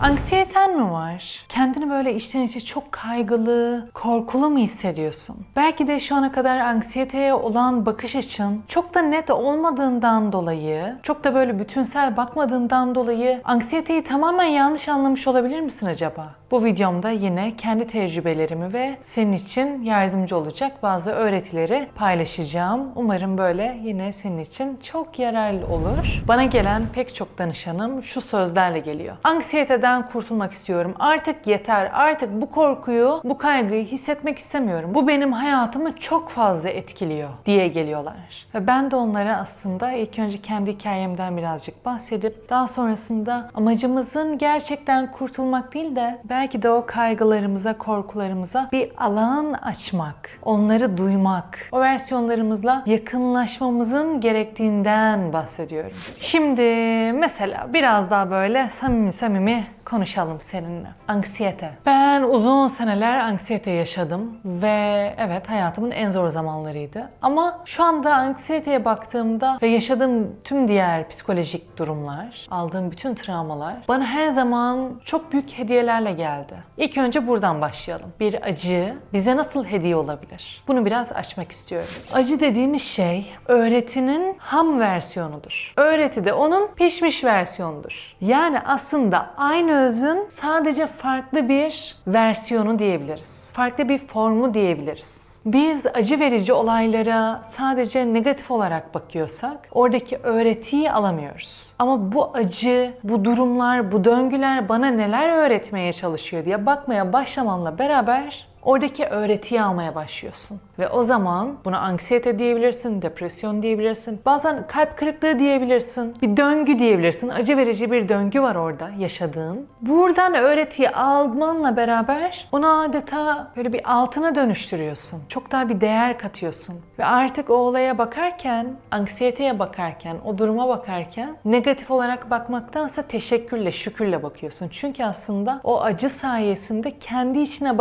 Anksiyeten mi var? Kendini böyle içten içe çok kaygılı, korkulu mu hissediyorsun? Belki de şu ana kadar anksiyeteye olan bakış açın çok da net olmadığından dolayı, çok da böyle bütünsel bakmadığından dolayı anksiyeteyi tamamen yanlış anlamış olabilir misin acaba? Bu videomda yine kendi tecrübelerimi ve senin için yardımcı olacak bazı öğretileri paylaşacağım. Umarım böyle yine senin için çok yararlı olur. Bana gelen pek çok danışanım şu sözlerle geliyor. Anksiyeteden kurtulmak istiyorum. Artık yeter. Artık bu korkuyu, bu kaygıyı hissetmek istemiyorum. Bu benim hayatımı çok fazla etkiliyor diye geliyorlar. Ve ben de onlara aslında ilk önce kendi hikayemden birazcık bahsedip daha sonrasında amacımızın gerçekten kurtulmak değil de belki de o kaygılarımıza, korkularımıza bir alan açmak, onları duymak, o versiyonlarımızla yakınlaşmamızın gerektiğinden bahsediyorum. Şimdi mesela biraz daha böyle samimi samimi konuşalım seninle. Anksiyete. Ben uzun seneler anksiyete yaşadım ve evet hayatımın en zor zamanlarıydı. Ama şu anda anksiyeteye baktığımda ve yaşadığım tüm diğer psikolojik durumlar, aldığım bütün travmalar bana her zaman çok büyük hediyelerle geldi. İlk önce buradan başlayalım. Bir acı bize nasıl hediye olabilir? Bunu biraz açmak istiyorum. Acı dediğimiz şey öğretinin ham versiyonudur. Öğreti de onun pişmiş versiyonudur. Yani aslında aynı özün sadece farklı bir versiyonu diyebiliriz. Farklı bir formu diyebiliriz. Biz acı verici olaylara sadece negatif olarak bakıyorsak oradaki öğretiyi alamıyoruz. Ama bu acı, bu durumlar, bu döngüler bana neler öğretmeye çalışıyor diye bakmaya başlamanla beraber oradaki öğretiyi almaya başlıyorsun. Ve o zaman buna anksiyete diyebilirsin, depresyon diyebilirsin, bazen kalp kırıklığı diyebilirsin, bir döngü diyebilirsin. Acı verici bir döngü var orada yaşadığın. Buradan öğretiyi almanla beraber onu adeta böyle bir altına dönüştürüyorsun. Çok daha bir değer katıyorsun. Ve artık o olaya bakarken, anksiyeteye bakarken, o duruma bakarken negatif olarak bakmaktansa teşekkürle, şükürle bakıyorsun. Çünkü aslında o acı sayesinde kendi içine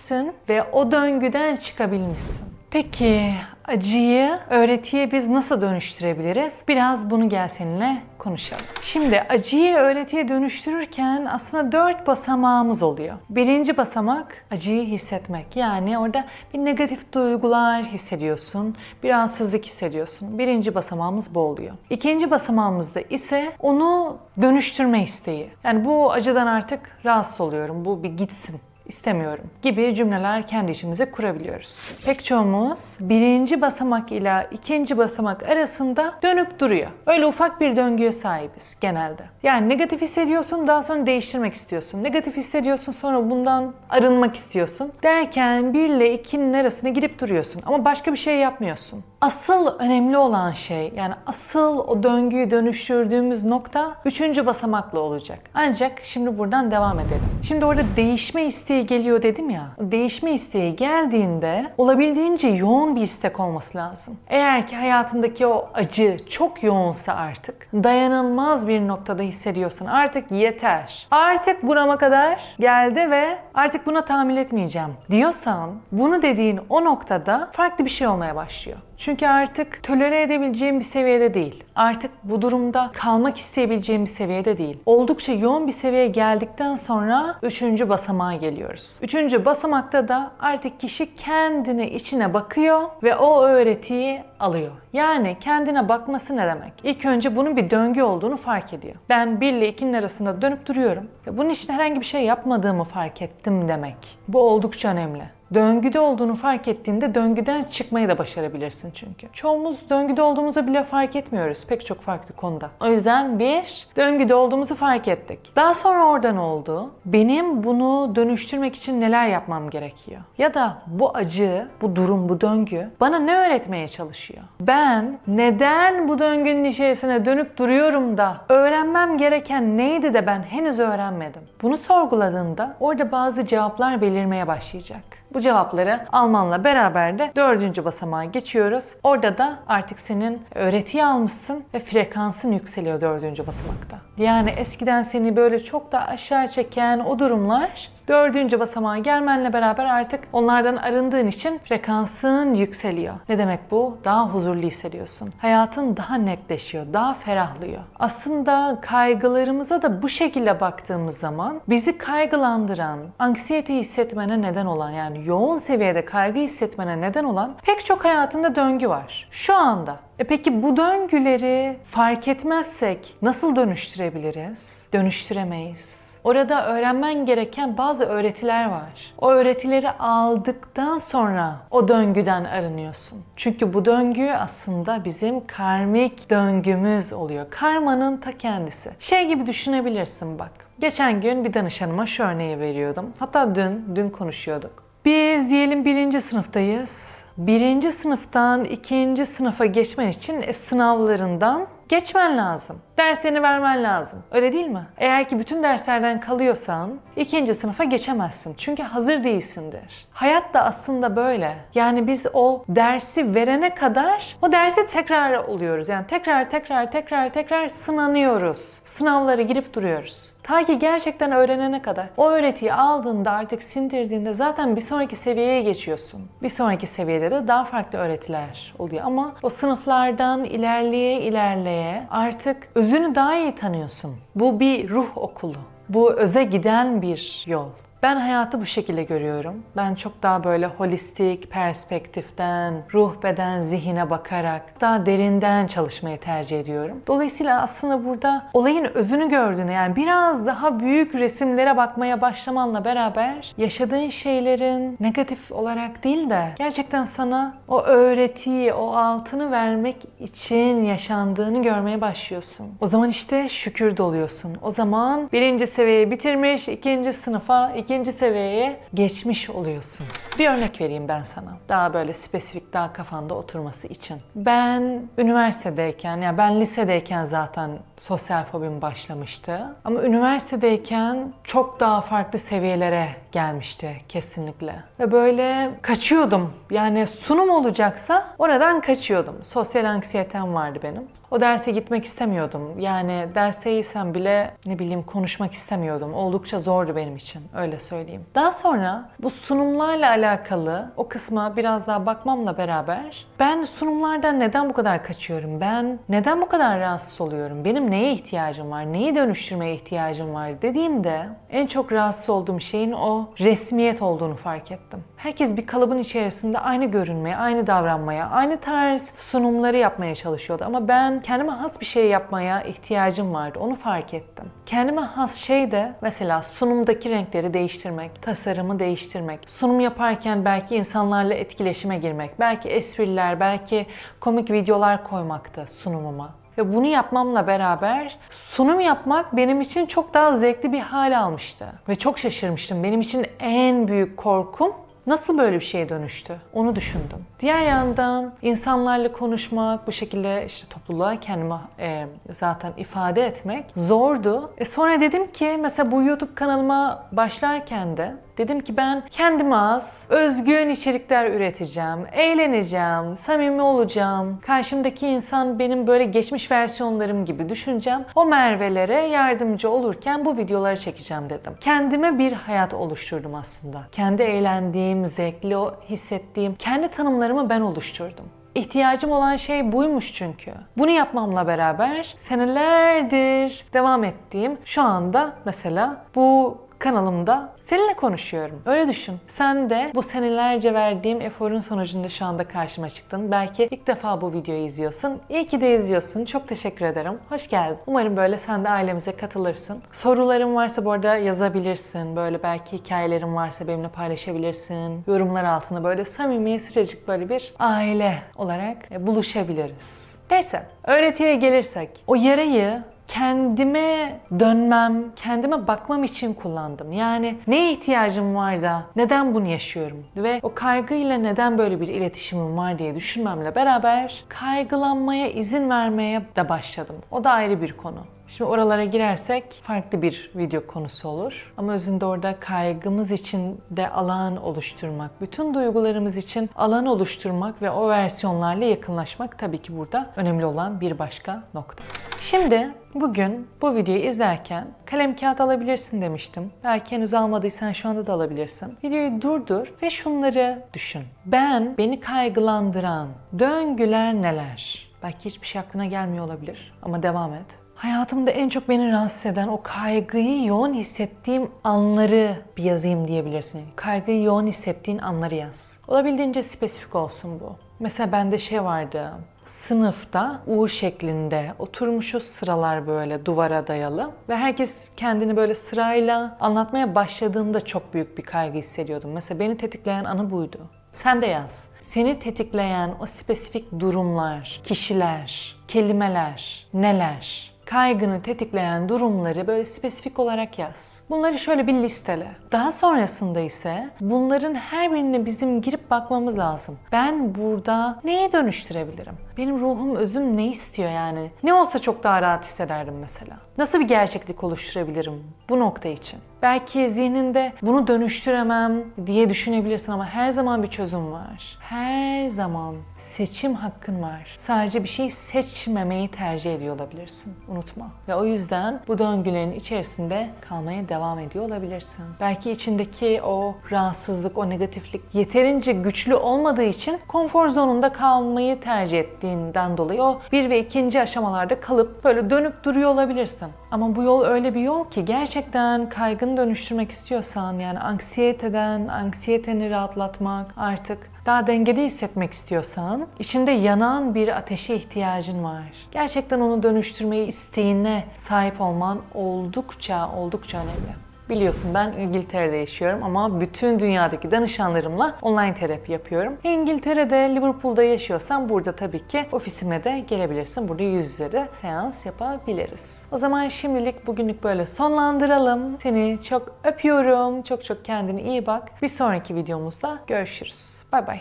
bakabilmişsin ve o döngüden çıkabilmişsin. Peki acıyı öğretiye biz nasıl dönüştürebiliriz? Biraz bunu gel seninle konuşalım. Şimdi acıyı öğretiye dönüştürürken aslında dört basamağımız oluyor. Birinci basamak acıyı hissetmek. Yani orada bir negatif duygular hissediyorsun, bir rahatsızlık hissediyorsun. Birinci basamağımız bu oluyor. İkinci basamağımızda ise onu dönüştürme isteği. Yani bu acıdan artık rahatsız oluyorum, bu bir gitsin istemiyorum gibi cümleler kendi içimize kurabiliyoruz. Pek çoğumuz birinci basamak ile ikinci basamak arasında dönüp duruyor. Öyle ufak bir döngüye sahibiz genelde. Yani negatif hissediyorsun daha sonra değiştirmek istiyorsun. Negatif hissediyorsun sonra bundan arınmak istiyorsun. Derken 1 ile 2'nin arasına girip duruyorsun ama başka bir şey yapmıyorsun. Asıl önemli olan şey yani asıl o döngüyü dönüştürdüğümüz nokta üçüncü basamakla olacak. Ancak şimdi buradan devam edelim. Şimdi orada değişme isteği geliyor dedim ya. Değişme isteği geldiğinde olabildiğince yoğun bir istek olması lazım. Eğer ki hayatındaki o acı çok yoğunsa artık dayanılmaz bir noktada hissediyorsan artık yeter. Artık burama kadar geldi ve artık buna tahammül etmeyeceğim diyorsan bunu dediğin o noktada farklı bir şey olmaya başlıyor. Çünkü artık tolere edebileceğim bir seviyede değil. Artık bu durumda kalmak isteyebileceğim bir seviyede değil. Oldukça yoğun bir seviyeye geldikten sonra üçüncü basamağa geliyoruz. Üçüncü basamakta da artık kişi kendine içine bakıyor ve o öğretiyi alıyor. Yani kendine bakması ne demek? İlk önce bunun bir döngü olduğunu fark ediyor. Ben 1 ile 2'nin arasında dönüp duruyorum. Bunun için herhangi bir şey yapmadığımı fark ettim demek. Bu oldukça önemli. Döngüde olduğunu fark ettiğinde döngüden çıkmayı da başarabilirsin çünkü. Çoğumuz döngüde olduğumuzu bile fark etmiyoruz pek çok farklı konuda. O yüzden bir, döngüde olduğumuzu fark ettik. Daha sonra orada ne oldu? Benim bunu dönüştürmek için neler yapmam gerekiyor? Ya da bu acı, bu durum, bu döngü bana ne öğretmeye çalışıyor? Ben neden bu döngünün içerisine dönüp duruyorum da öğrenmem gereken neydi de ben henüz öğrenmedim? Bunu sorguladığında orada bazı cevaplar belirmeye başlayacak. Bu cevapları almanla beraber de dördüncü basamağa geçiyoruz. Orada da artık senin öğretiyi almışsın ve frekansın yükseliyor dördüncü basamakta. Yani eskiden seni böyle çok da aşağı çeken o durumlar dördüncü basamağa gelmenle beraber artık onlardan arındığın için frekansın yükseliyor. Ne demek bu? Daha huzurlu hissediyorsun. Hayatın daha netleşiyor, daha ferahlıyor. Aslında kaygılarımıza da bu şekilde baktığımız zaman bizi kaygılandıran, anksiyete hissetmene neden olan yani yoğun seviyede kaygı hissetmene neden olan pek çok hayatında döngü var. Şu anda. E peki bu döngüleri fark etmezsek nasıl dönüştürebiliriz? Dönüştüremeyiz. Orada öğrenmen gereken bazı öğretiler var. O öğretileri aldıktan sonra o döngüden arınıyorsun. Çünkü bu döngü aslında bizim karmik döngümüz oluyor. Karmanın ta kendisi. Şey gibi düşünebilirsin bak. Geçen gün bir danışanıma şu örneği veriyordum. Hatta dün, dün konuşuyorduk. Biz diyelim birinci sınıftayız. Birinci sınıftan ikinci sınıfa geçmen için e, sınavlarından geçmen lazım. Derslerini vermen lazım. Öyle değil mi? Eğer ki bütün derslerden kalıyorsan ikinci sınıfa geçemezsin. Çünkü hazır değilsindir. Hayat da aslında böyle. Yani biz o dersi verene kadar o dersi tekrar oluyoruz. Yani tekrar tekrar tekrar tekrar sınanıyoruz. Sınavlara girip duruyoruz. Ta ki gerçekten öğrenene kadar. O öğretiyi aldığında artık sindirdiğinde zaten bir sonraki seviyeye geçiyorsun. Bir sonraki seviyede de daha farklı öğretiler oluyor. Ama o sınıflardan ilerleye ilerleye artık özünü daha iyi tanıyorsun. Bu bir ruh okulu. Bu öze giden bir yol. Ben hayatı bu şekilde görüyorum. Ben çok daha böyle holistik perspektiften, ruh beden zihine bakarak daha derinden çalışmayı tercih ediyorum. Dolayısıyla aslında burada olayın özünü gördüğünü yani biraz daha büyük resimlere bakmaya başlamanla beraber yaşadığın şeylerin negatif olarak değil de gerçekten sana o öğretiyi, o altını vermek için yaşandığını görmeye başlıyorsun. O zaman işte şükür doluyorsun. O zaman birinci seviyeyi bitirmiş, ikinci sınıfa, ikinci seviyeye geçmiş oluyorsun. Bir örnek vereyim ben sana. Daha böyle spesifik, daha kafanda oturması için. Ben üniversitedeyken, ya ben lisedeyken zaten sosyal fobim başlamıştı. Ama üniversitedeyken çok daha farklı seviyelere gelmişti kesinlikle. Ve böyle kaçıyordum. Yani sunum olacaksa oradan kaçıyordum. Sosyal anksiyetem vardı benim. O derse gitmek istemiyordum. Yani dersteysem bile ne bileyim konuşmak istemiyordum. Oldukça zordu benim için öyle söyleyeyim. Daha sonra bu sunumlarla alakalı o kısma biraz daha bakmamla beraber ben sunumlardan neden bu kadar kaçıyorum? Ben neden bu kadar rahatsız oluyorum? Benim neye ihtiyacım var? Neyi dönüştürmeye ihtiyacım var dediğimde en çok rahatsız olduğum şeyin o resmiyet olduğunu fark ettim. Herkes bir kalıbın içerisinde aynı görünmeye, aynı davranmaya, aynı tarz sunumları yapmaya çalışıyordu. Ama ben kendime has bir şey yapmaya ihtiyacım vardı. Onu fark ettim. Kendime has şey de mesela sunumdaki renkleri değiştirmek, tasarımı değiştirmek, sunum yaparken belki insanlarla etkileşime girmek, belki espriler, belki komik videolar koymaktı sunumuma. Ve bunu yapmamla beraber sunum yapmak benim için çok daha zevkli bir hal almıştı. Ve çok şaşırmıştım. Benim için en büyük korkum Nasıl böyle bir şeye dönüştü? Onu düşündüm. Diğer yandan insanlarla konuşmak, bu şekilde işte topluluğa kendimi e, zaten ifade etmek zordu. E sonra dedim ki mesela bu YouTube kanalıma başlarken de dedim ki ben kendime az özgün içerikler üreteceğim, eğleneceğim, samimi olacağım. Karşımdaki insan benim böyle geçmiş versiyonlarım gibi düşüneceğim. O Merve'lere yardımcı olurken bu videoları çekeceğim dedim. Kendime bir hayat oluşturdum aslında. Kendi eğlendiğim, zevkli hissettiğim, kendi tanımlarımı ben oluşturdum. İhtiyacım olan şey buymuş çünkü. Bunu yapmamla beraber senelerdir devam ettiğim şu anda mesela bu kanalımda seninle konuşuyorum. Öyle düşün. Sen de bu senelerce verdiğim eforun sonucunda şu anda karşıma çıktın. Belki ilk defa bu videoyu izliyorsun. İyi ki de izliyorsun. Çok teşekkür ederim. Hoş geldin. Umarım böyle sen de ailemize katılırsın. Soruların varsa bu arada yazabilirsin. Böyle belki hikayelerin varsa benimle paylaşabilirsin. Yorumlar altında böyle samimi, sıcacık böyle bir aile olarak e, buluşabiliriz. Neyse, öğretiye gelirsek. O yarayı kendime dönmem, kendime bakmam için kullandım. Yani neye ihtiyacım var da neden bunu yaşıyorum ve o kaygıyla neden böyle bir iletişimim var diye düşünmemle beraber kaygılanmaya izin vermeye de başladım. O da ayrı bir konu. Şimdi oralara girersek farklı bir video konusu olur. Ama özünde orada kaygımız için de alan oluşturmak, bütün duygularımız için alan oluşturmak ve o versiyonlarla yakınlaşmak tabii ki burada önemli olan bir başka nokta. Şimdi bugün bu videoyu izlerken kalem kağıt alabilirsin demiştim. Belki henüz almadıysan şu anda da alabilirsin. Videoyu durdur ve şunları düşün. Ben, beni kaygılandıran döngüler neler? Belki hiçbir şey aklına gelmiyor olabilir ama devam et. Hayatımda en çok beni rahatsız eden o kaygıyı yoğun hissettiğim anları bir yazayım diyebilirsin. Kaygıyı yoğun hissettiğin anları yaz. Olabildiğince spesifik olsun bu. Mesela bende şey vardı. Sınıfta U şeklinde oturmuşuz sıralar böyle duvara dayalı ve herkes kendini böyle sırayla anlatmaya başladığında çok büyük bir kaygı hissediyordum. Mesela beni tetikleyen anı buydu. Sen de yaz. Seni tetikleyen o spesifik durumlar, kişiler, kelimeler, neler? Kaygını tetikleyen durumları böyle spesifik olarak yaz. Bunları şöyle bir listele. Daha sonrasında ise bunların her birine bizim girip bakmamız lazım. Ben burada neye dönüştürebilirim? Benim ruhum, özüm ne istiyor yani? Ne olsa çok daha rahat hissederdim mesela. Nasıl bir gerçeklik oluşturabilirim bu nokta için? Belki zihninde bunu dönüştüremem diye düşünebilirsin ama her zaman bir çözüm var. Her zaman seçim hakkın var. Sadece bir şey seçmemeyi tercih ediyor olabilirsin. Unutma. Ve o yüzden bu döngülerin içerisinde kalmaya devam ediyor olabilirsin. Belki içindeki o rahatsızlık, o negatiflik yeterince güçlü olmadığı için konfor zonunda kalmayı tercih ettiğinden dolayı o bir ve ikinci aşamalarda kalıp böyle dönüp duruyor olabilirsin. Ama bu yol öyle bir yol ki gerçekten kaygını dönüştürmek istiyorsan yani anksiyeteden, anksiyeteni rahatlatmak artık daha dengede hissetmek istiyorsan içinde yanan bir ateşe ihtiyacın var. Gerçekten onu dönüştürmeyi isteğine sahip olman oldukça oldukça önemli. Biliyorsun ben İngiltere'de yaşıyorum ama bütün dünyadaki danışanlarımla online terapi yapıyorum. İngiltere'de, Liverpool'da yaşıyorsan burada tabii ki ofisime de gelebilirsin. Burada yüz yüze de seans yapabiliriz. O zaman şimdilik bugünlük böyle sonlandıralım. Seni çok öpüyorum. Çok çok kendine iyi bak. Bir sonraki videomuzda görüşürüz. Bay bay.